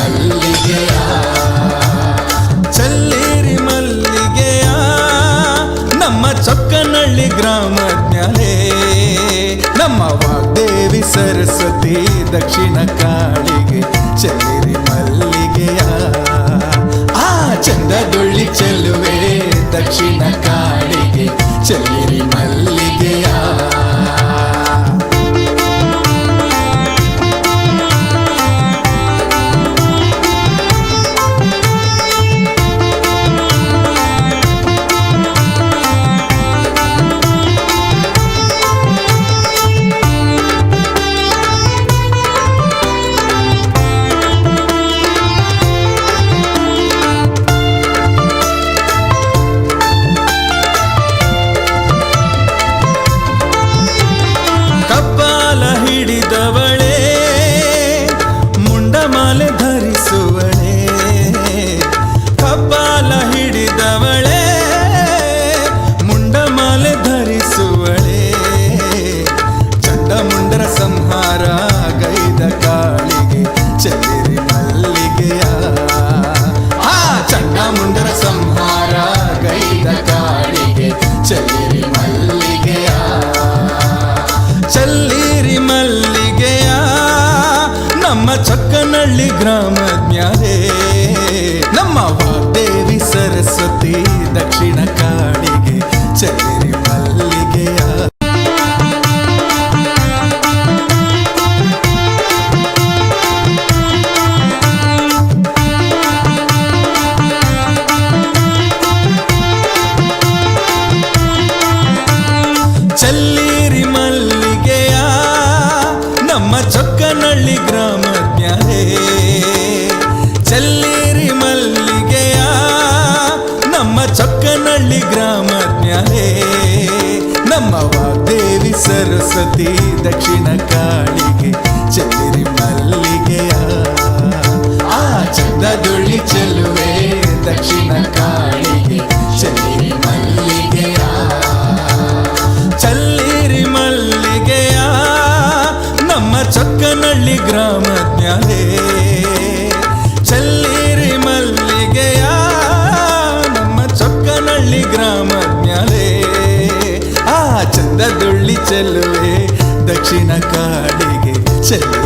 ಮಲ್ಲಿಗೆಯ? ಚಲ್ಲೇರಿ ಮಲ್ಲಿಗೆಯ? ನಮ್ಮ ಚೊಕ್ಕನಹಳ್ಳಿ ಗ್ರಾಮಜ್ಞಾನೇ ನಮ್ಮ ವಾಗ್ದೇವಿ ಸರಸ್ವತಿ ದಕ್ಷಿಣಕ ಚಕ್ಕನಹಳ್ಳಿ ಸರಸ್ವತಿ ದಕ್ಷಿಣ ಕಾಳಿಗೆ ಚೆಲ್ಲಿರಿ ಮಲ್ಲಿಗೆಯ. ಆ ಚಂದದುಳಿ ಚೆಲುವೆ ದಕ್ಷಿಣ ಕಾಳಿಗೆ ಚೆಲ್ಲಿರಿ ಮಲ್ಲಿಗೆಯ. ಚಲ್ಲಿರಿ ಮಲ್ಲಿಗೆಯ, ನಮ್ಮ ಚೊಕ್ಕನಹಳ್ಳಿ ಜ್ಞಾನೆ ಚಲ್ಲಿರಿ ಮಲ್ಲಿಗೆಯ, ನಮ್ಮ ಚೊಕ್ಕನಹಳ್ಳಿ ಗ್ರಾಮ ಚಂದದೊಳ್ಳಿ ಚೆಲ್ಲುವೆ ದಕ್ಷಿಣ ಕಾಡಿಗೆ ಚೆಲ್ಲಿರಿ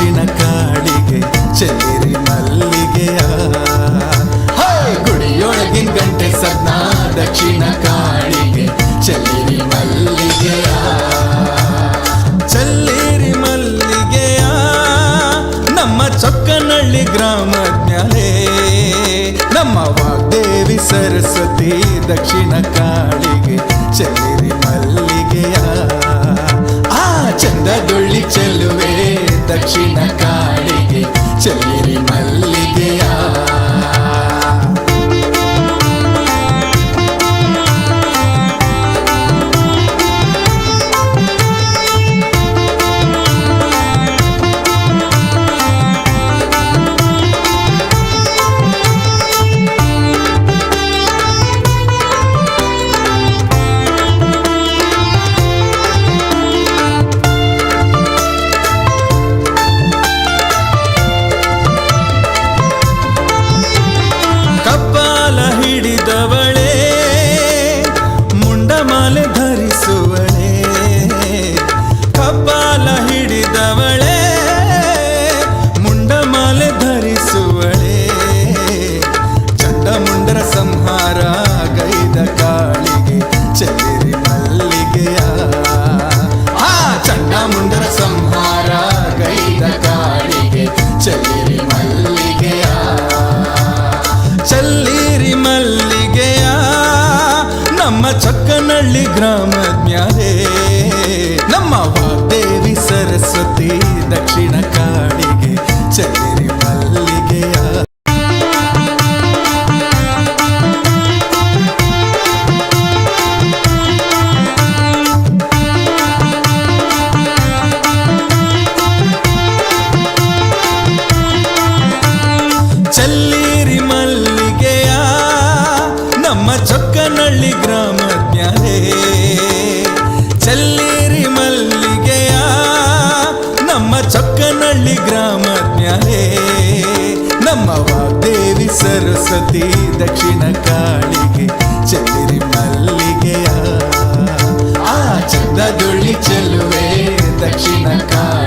ದಕ್ಷಿಣ ಕಾಡಿಗೆ ಚೆಲ್ಲಿರಿ ಮಲ್ಲಿಗೆಯ. ಗುಡಿಯೊಳಗಿನ ಗಂಟೆ ಸದ್ದ ದಕ್ಷಿಣ ಕಾಡಿಗೆ ಚೆಲ್ಲಿರಿ ಮಲ್ಲಿಗೆಯ. ಚೆಲ್ಲಿರಿ ಮಲ್ಲಿಗೆಯ, ನಮ್ಮ ಚೊಕ್ಕನಹಳ್ಳಿ ಗ್ರಾಮಜ್ಞರೇ. ನಮ್ಮ ವಾಗ್ದೇವಿ ಸರಸ್ವತಿ ದಕ್ಷಿಣ ಕಾಡಿಗೆ ಚೆಲ್ಲಿರಿ ಚೊಕ್ಕನಳ್ಳಿ ಗ್ರಾಮಜ್ಞರೇ ನಮ್ಮ ವಾಗ್ದೇವಿ ಸರಸ್ವತಿ ದಕ್ಷಿಣ ಕಾಳಿಗೆ ಚೆಲ್ಲಿರಿ ಮಲ್ಲಿಗೆಯ ಆ ಚಂದದುಳ್ಳಿ ಚೆಲುವೆ ದಕ್ಷಿಣ ಕಾಳಿಗೆ